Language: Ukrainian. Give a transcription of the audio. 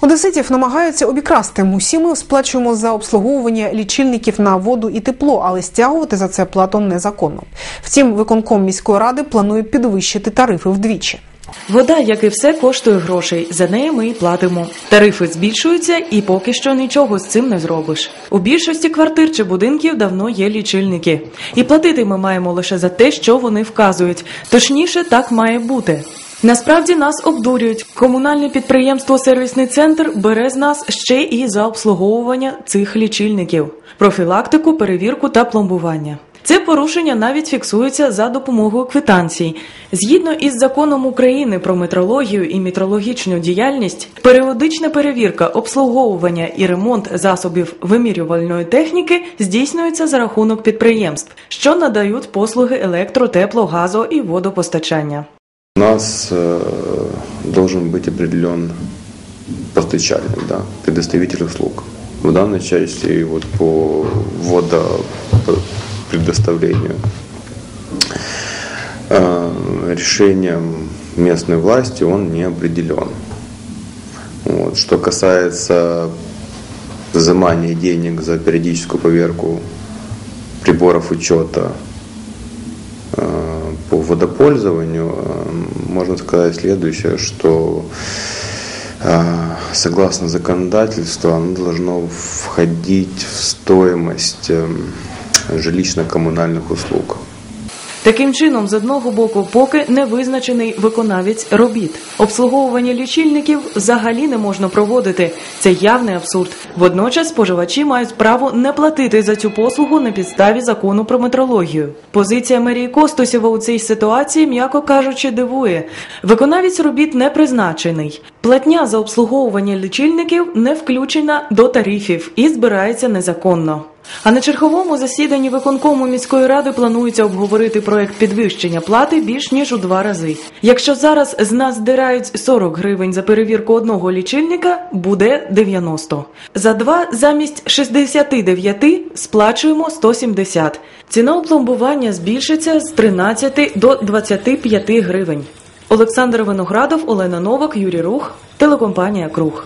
Одеситів намагаються обікрасти. Усі ми сплачуємо за обслуговування лічильників на воду і тепло, але стягувати за це плату незаконно. Втім, виконком міської ради планує підвищити тарифи вдвічі. Вода, як і все, коштує грошей. За неї ми і платимо. Тарифи збільшуються, і поки що нічого з цим не зробиш. У більшості квартир чи будинків давно є лічильники, і платити ми маємо лише за те, що вони вказують. Точніше, так має бути. Насправді нас обдурюють. Комунальне підприємство Сервісний центр бере з нас ще і за обслуговування цих лічильників, профілактику, перевірку та пломбування. Це порушення навіть фіксується за допомогою квитанцій. Згідно із законом України про метрологію і метрологічну діяльність, періодична перевірка, обслуговування і ремонт засобів вимірювальної техніки здійснюється за рахунок підприємств, що надають послуги електро, тепло, газо і водопостачання. У нас э, должен быть определен постачальник, да, предоставитель услуг. В данной части вот по водопредоставлению э, решением местной власти он не определен. Вот. Что касается взимания денег за периодическую поверку приборов учета э, по водопользованию, э, можно сказать следующее, что э, согласно законодательству оно должно входить в стоимость э, жилищно-коммунальных услуг. Таким чином, з одного боку, поки не визначений виконавець робіт. Обслуговування лічильників взагалі не можна проводити. Це явний абсурд. Водночас споживачі мають право не платити за цю послугу на підставі закону про метрологію. Позиція мерії Костусєва у цій ситуації, м'яко кажучи, дивує. Виконавець робіт не призначений. Платня за обслуговування лічильників не включена до тарифів і збирається незаконно. А на черговому засіданні виконкому міської ради планується обговорити проект підвищення плати більш ніж у два рази. Якщо зараз з нас здирають 40 гривень за перевірку одного лічильника, буде 90. За два замість 69 сплачуємо 170. Ціна опломбування збільшиться з 13 до 25 гривень. Олександр Виноградов, Олена Новак, Юрій Рух, телекомпанія Круг.